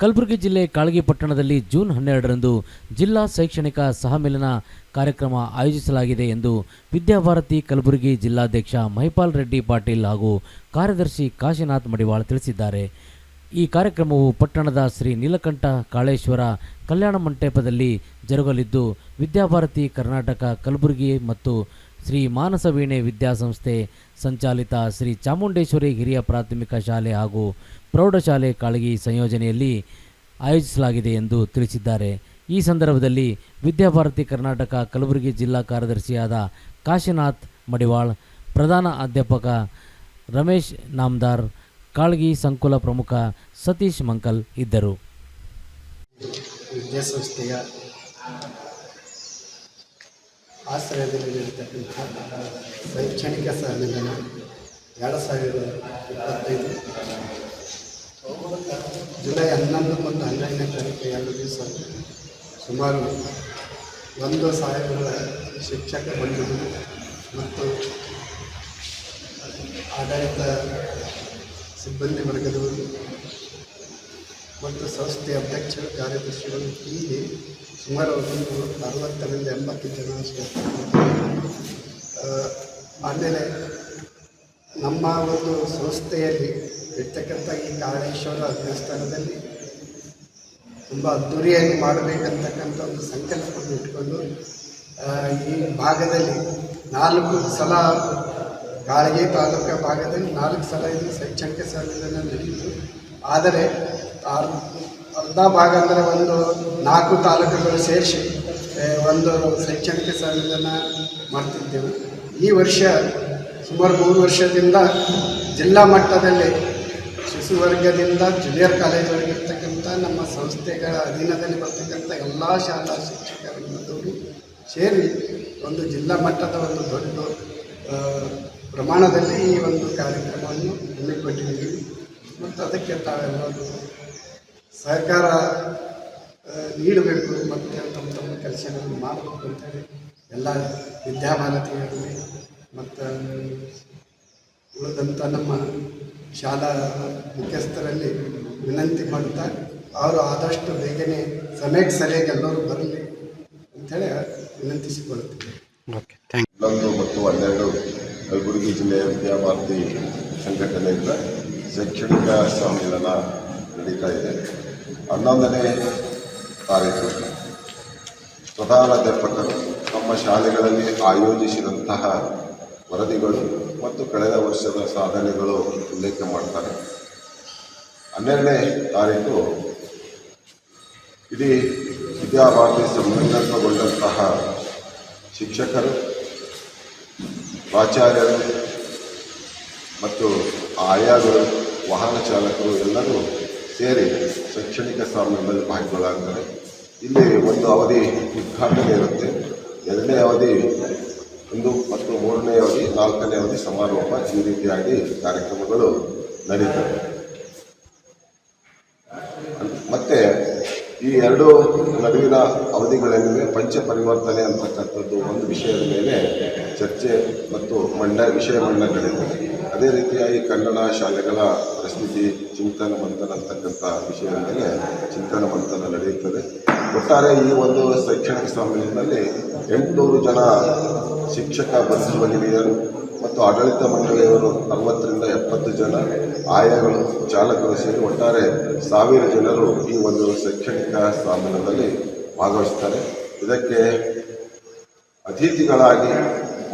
ಕಲಬುರಗಿ ಜಿಲ್ಲೆ ಕಾಳಗಿ ಪಟ್ಟಣದಲ್ಲಿ ಜೂನ್ ಹನ್ನೆರಡರಂದು ಜಿಲ್ಲಾ ಶೈಕ್ಷಣಿಕ ಸಹಮಿಲನ ಕಾರ್ಯಕ್ರಮ ಆಯೋಜಿಸಲಾಗಿದೆ ಎಂದು ವಿದ್ಯಾಭಾರತಿ ಕಲಬುರಗಿ ಜಿಲ್ಲಾಧ್ಯಕ್ಷ ಮಹಿಪಾಲ್ ರೆಡ್ಡಿ ಪಾಟೀಲ್ ಹಾಗೂ ಕಾರ್ಯದರ್ಶಿ ಕಾಶಿನಾಥ್ ಮಡಿವಾಳ್ ತಿಳಿಸಿದ್ದಾರೆ. ಈ ಕಾರ್ಯಕ್ರಮವು ಪಟ್ಟಣದ ಶ್ರೀ ನೀಲಕಂಠ ಕಾಳೇಶ್ವರ ಕಲ್ಯಾಣ ಮಂಟಪದಲ್ಲಿ ಜರುಗಲಿದ್ದು, ವಿದ್ಯಾಭಾರತಿ ಕರ್ನಾಟಕ ಕಲಬುರಗಿ ಮತ್ತು ಶ್ರೀ ಮಾನಸ ವೀಣೆ ವಿದ್ಯಾಸಂಸ್ಥೆ ಸಂಚಾಲಿತ ಶ್ರೀ ಚಾಮುಂಡೇಶ್ವರಿ ಹಿರಿಯ ಪ್ರಾಥಮಿಕ ಶಾಲೆ ಹಾಗೂ ಪ್ರೌಢಶಾಲೆ ಕಾಳಗಿ ಸಂಯೋಜನೆಯಲ್ಲಿ ಆಯೋಜಿಸಲಾಗಿದೆ ಎಂದು ತಿಳಿಸಿದ್ದಾರೆ. ಈ ಸಂದರ್ಭದಲ್ಲಿ ವಿದ್ಯಾಭಾರತಿ ಕರ್ನಾಟಕ ಕಲಬುರಗಿ ಜಿಲ್ಲಾ ಕಾರ್ಯದರ್ಶಿಯಾದ ಕಾಶಿನಾಥ್ ಮಡಿವಾಳ್, ಪ್ರಧಾನ ಅಧ್ಯಾಪಕ ರಮೇಶ್ ನಾಮ್ದಾರ್, ಕಾಳಗಿ ಸಂಕುಲ ಪ್ರಮುಖ ಸತೀಶ್ ಮಂಕಲ್ ಇದ್ದರು. ಆಶ್ರಯದಲ್ಲಿರತಕ್ಕಂಥ ಶೈಕ್ಷಣಿಕ ಸಮ್ಮೇಳನ ಎರಡು ಸಾವಿರದ ಇಪ್ಪತ್ತೈದು ಜುಲೈ ಹನ್ನೊಂದು ಮತ್ತು ಹನ್ನೆರಡನೇ ತಾರೀಕು ಎರಡು ದಿವಸ ಸುಮಾರು ಒಂದು ಸಾವಿರ ಶಿಕ್ಷಕ ಬಂಧುಗಳು ಮತ್ತು ಆಡಳಿತ ಸಿಬ್ಬಂದಿ ವರ್ಗದವರು ಮತ್ತು ಸಂಸ್ಥೆ ಅಧ್ಯಕ್ಷರು, ಕಾರ್ಯದರ್ಶಿಗಳು ಇಲ್ಲಿ ಸುಮಾರು ಒಂದು ಅರವತ್ತರಿಂದ ಎಂಬತ್ತು ಜನ ಆಮೇಲೆ ನಮ್ಮ ಒಂದು ಸಂಸ್ಥೆಯಲ್ಲಿ ಇರ್ತಕ್ಕಂಥ ಈ ಕಾಳೇಶ್ವರ ದೇವಸ್ಥಾನದಲ್ಲಿ ತುಂಬ ಅದ್ದೂರಿಯಾಗಿ ಮಾಡಬೇಕಂತಕ್ಕಂಥ ಒಂದು ಸಂಕಲ್ಪವನ್ನು ಇಟ್ಕೊಂಡು ಈ ಭಾಗದಲ್ಲಿ ನಾಲ್ಕು ಸಲ ಕಾಳಗಿ ತಾಲೂಕು ಭಾಗದಲ್ಲಿ ನಾಲ್ಕು ಸಲ ಇದು ಶೈಕ್ಷಣಿಕ ಸಮ್ಮೇಳನ ನಡೆಯಿತು. ಆದರೆ ಅರ್- ಅರ್ಧ ಭಾಗ ಅಂದರೆ ಒಂದು ನಾಲ್ಕು ತಾಲೂಕುಗಳು ಸೇರಿಸಿ ಒಂದು ಶೈಕ್ಷಣಿಕ ಸಮ್ಮೇಳನ ಮಾಡ್ತಿದ್ದೆವು. ಈ ವರ್ಷ ಸುಮಾರು ಮೂರು ವರ್ಷದಿಂದ ಜಿಲ್ಲಾ ಮಟ್ಟದಲ್ಲಿ ಶಿಶು ವರ್ಗದಿಂದ ಜೂನಿಯರ್ ಕಾಲೇಜ್ವರೆಗೆ ಇರ್ತಕ್ಕಂಥ ನಮ್ಮ ಸಂಸ್ಥೆಗಳ ಅಧೀನದಲ್ಲಿ ಬರ್ತಕ್ಕಂಥ ಎಲ್ಲ ಶಾಲಾ ಶಿಕ್ಷಕರು ಸೇರಿ ಒಂದು ಜಿಲ್ಲಾ ಮಟ್ಟದ ಒಂದು ದೊಡ್ಡ ಪ್ರಮಾಣದಲ್ಲಿ ಈ ಒಂದು ಕಾರ್ಯಕ್ರಮವನ್ನು ಹಮ್ಮಿಕೊಂಡಿದ್ದೀವಿ. ಮತ್ತು ಅದಕ್ಕೆ ತಾವೆಲ್ಲರೂ ಸಹಕಾರ ನೀಡಬೇಕು ಮತ್ತು ತಮ್ಮ ತಮ್ಮ ಕೆಲಸಗಳನ್ನು ಮಾಡಬೇಕು ಅಂತೇಳಿ ಎಲ್ಲ ವಿದ್ಯಾಮಾನತೆಯಾಗಲಿ ಮತ್ತು ಉಳಿದಂಥ ನಮ್ಮ ಶಾಲಾ ಮುಖ್ಯಸ್ಥರಲ್ಲಿ ವಿನಂತಿ ಮಾಡ್ತಾ ಅವರು ಆದಷ್ಟು ಬೇಗನೆ ಸಮಯಕ್ಕೆ ಸರಿಯಾಗಿ ಎಲ್ಲರೂ ಬರಲಿ ಅಂಥೇಳಿ ಥ್ಯಾಂಕ್ ಹನ್ನೊಂದು ಮತ್ತು ಹನ್ನೆರಡು ಕಲಬುರಗಿ ಜಿಲ್ಲೆಯ ವಿದ್ಯಾಭಾರತಿ ಸಂಘಟನೆಯಿಂದ ಶೈಕ್ಷಣಿಕ ಸಮ್ಮೇಳನ ನಡೀತಾ ಇದೆ. ಹನ್ನೊಂದನೇ ತಾರೀಕು. ಪ್ರಧಾನಾಧ್ಯಾಪಕರು ನಮ್ಮ ಶಾಲೆಗಳಲ್ಲಿ ಆಯೋಜಿಸಿದಂತಹ ವರದಿಗಳು ಮತ್ತು ಕಳೆದ ವರ್ಷದ ಸಾಧನೆಗಳು ಉಲ್ಲೇಖ ಮಾಡ್ತಾರೆ. ಹನ್ನೆರಡನೇ ತಾರೀಕು ಇಡೀ ವಿದ್ಯಾಭಾರತಿ ಸಮ್ಮಿಲನಗೊಂಡಂತಹ ಶಿಕ್ಷಕರು, ಪ್ರಾಚಾರ್ಯರು ಮತ್ತು ಆಯಾಗಳು ವಾಹನ ಚಾಲಕರು ಎಲ್ಲರೂ ಸೇರಿ ಶೈಕ್ಷಣಿಕ ಸಮ್ಮೇಳನದಲ್ಲಿ ಭಾಗಿಗಳಾಗ್ತಾರೆ. ಇಲ್ಲಿ ಒಂದು ಅವಧಿ ಉದ್ಘಾಟನೆ ಇರುತ್ತೆ. ಎರಡನೇ ಅವಧಿ ಒಂದು ಮತ್ತು ಮೂರನೇ ಅವಧಿ, ನಾಲ್ಕನೇ ಅವಧಿ ಸಮಾರೋಪ ಈ ರೀತಿಯಾಗಿ ಕಾರ್ಯಕ್ರಮಗಳು ನಡೀತವೆ. ಮತ್ತೆ ಈ ಎರಡು ನಡುವಿನ ಅವಧಿಗಳೇನಿವೆ ಪಂಚ ಪರಿವರ್ತನೆ ಅಂತಕ್ಕಂಥದ್ದು ಒಂದು ವಿಷಯದ ಮೇಲೆ ಚರ್ಚೆ ಮತ್ತು ಮಂಡ ವಿಷಯ ಮಂಡನೆ ಅದೇ ರೀತಿಯಾಗಿ ಕನ್ನಡ ಶಾಲೆಗಳ ಪರಿಸ್ಥಿತಿ ಚಿಂತನ ಮಂಥನ ಅಂತಕ್ಕಂಥ ವಿಷಯದ ಮೇಲೆ ಚಿಂತನ ಮಂಥನ ನಡೆಯುತ್ತದೆ. ಒಟ್ಟಾರೆ ಈ ಒಂದು ಶೈಕ್ಷಣಿಕ ಸಮ್ಮೇಳನದಲ್ಲಿ ಎಂಟುನೂರು ಜನ ಶಿಕ್ಷಕ ಮಹಿಳೆಯರು ಮತ್ತು ಆಡಳಿತ ಮಂಡಳಿಯವರು ಅರವತ್ತರಿಂದ ಎಪ್ಪತ್ತು ಜನ ಆಯಾಗಳು ಚಾಲಕರು ಸೇರಿ ಒಟ್ಟಾರೆ ಸಾವಿರ ಜನರು ಈ ಒಂದು ಶೈಕ್ಷಣಿಕ ಸಮ್ಮೇಳನದಲ್ಲಿ ಭಾಗವಹಿಸ್ತಾರೆ. ಇದಕ್ಕೆ ಅತಿಥಿಗಳಾಗಿ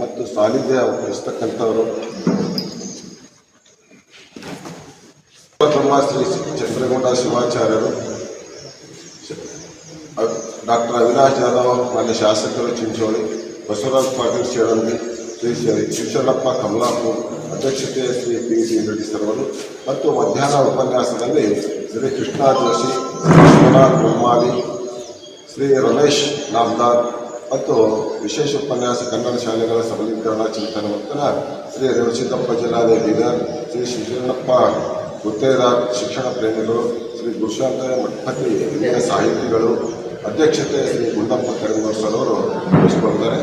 ಮತ್ತು ಸಾನ್ನಿಧ್ಯ ವಹಿಸ್ತಕ್ಕಂಥವರು ಶ್ರೀ ಚಂದ್ರಗೌಡ ಶಿವಾಚಾರ್ಯರು ಡಾಕ್ಟರ್ ಅವಿನಾಶ್ ಜಾಧವ್ ಮಾನ್ಯ ಶಾಸಕರು ಚಿಂಚೋಳಿ, ಬಸವರಾಜ್ ಪಾಟೀಲ್ ಶೇಳಂಗಿ ಶ್ರೀ ಶ್ರೀ ಶಿವಶರಣಪ್ಪ ಕಮಲಾಪುರ್ ಅಧ್ಯಕ್ಷತೆಯ ಶ್ರೀ ಪಿ ಸಿ ರೆಡ್ಡಿ ಸರ್ವರು ಮತ್ತು ಮಧ್ಯಾಹ್ನ ಉಪನ್ಯಾಸದಲ್ಲಿ ಶ್ರೀ ಕೃಷ್ಣ ಜೋಶಿ ಬ್ರಹ್ಮಾಲಿ ಶ್ರೀ ರಮೇಶ್ ನಾಮ್ದಾರ್ ಮತ್ತು ವಿಶೇಷ ಉಪನ್ಯಾಸ ಕನ್ನಡ ಶಾಲೆಗಳ ಸಬಲೀಕರಣ ಚಿಂತನ ಮಂತ್ರ ಶ್ರೀ ರವಿಚಿತ್ತಪ್ಪ ಜಿಲ್ಲಾಧಿಕಾರಿ, ಶ್ರೀ ಶಿವಶರಣಪ್ಪ ಗುತ್ತೇದಾರ್ ಶಿಕ್ಷಣ ಪ್ರೇಮಿಗಳು ಶ್ರೀ ಗುರುಶಾಂತ ಮಠಪತಿ ಹಿರಿಯ ಸಾಹಿತಿಗಳು, ಅಧ್ಯಕ್ಷತೆ ಶ್ರೀ ಗುಂಡಪ್ಪ ಕರಿಮೂರ್ ಸರವರು ವಹಿಸಿಕೊಳ್ತಾರೆ.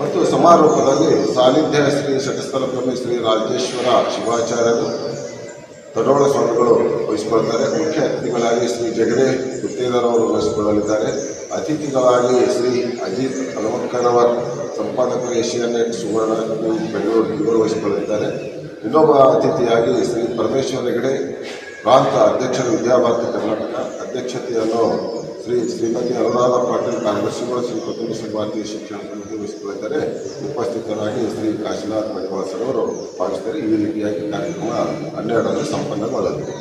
ಮತ್ತು ಸಮಾರೋಪದಲ್ಲಿ ಸಾನ್ನಿಧ್ಯ ಶ್ರೀ ಶಟಸ್ಥಲ ಪ್ರಮಿ ಶ್ರೀ ರಾಜೇಶ್ವರ ಶಿವಾಚಾರ್ಯರು ತಡೋಳ ಸ್ವಾಮಿಗಳು ವಹಿಸಿಕೊಳ್ತಾರೆ. ಮುಖ್ಯ ಅತಿಥಿಗಳಾಗಿ ಶ್ರೀ ಜಗದೇ ಗುತ್ತೇದಾರವರು ವಹಿಸಿಕೊಳ್ಳಲಿದ್ದಾರೆ. ಅತಿಥಿಗಳಾಗಿ ಶ್ರೀ ಅಜಿತ್ ಹನುಮಕ್ಕನವರ್ ಸಂಪಾದಕರು ಏಷ್ಯಾ ನೆಟ್ ಸುವರ್ಣ ಬೆಂಗಳೂರು, ಇವರು ವಹಿಸಿಕೊಳ್ಳಲಿದ್ದಾರೆ. ಇನ್ನೊಬ್ಬ ಅತಿಥಿಯಾಗಿ ಶ್ರೀ ಪರಮೇಶ್ವರ ಹೆಗಡೆ, ಪ್ರಾಂತ ಅಧ್ಯಕ್ಷರು ವಿದ್ಯಾಭಾರತಿ ಕರ್ನಾಟಕ ಅಧ್ಯಕ್ಷತೆಯನ್ನು ಶ್ರೀ ಶ್ರೀಮತಿ ಅನುರಾಧ ಪಾಟೀಲ್ ಕಾರ್ಯದರ್ಶಿಗಳು, ಶ್ರೀ ಕೊತ್ತೂರು ಭಾರತೀಯ ಶಿಕ್ಷಣ ಸಮಿತಿ ವಹಿಸಿಕೊಳ್ಳುತ್ತಾರೆ ಉಪಸ್ಥಿತರಾಗಿ ಶ್ರೀ ಕಾಶಿನಾಥ್ ಮಣಿವಾಸರವರು ಭಾವಿಸಿದ್ದಾರೆ ಈ ರೀತಿಯಾಗಿ ಕಾರ್ಯಕ್ರಮ ಹನ್ನೆರಡರಲ್ಲಿ ಸಂಪನ್ನಗೊಳ್ಳಲಿದೆ.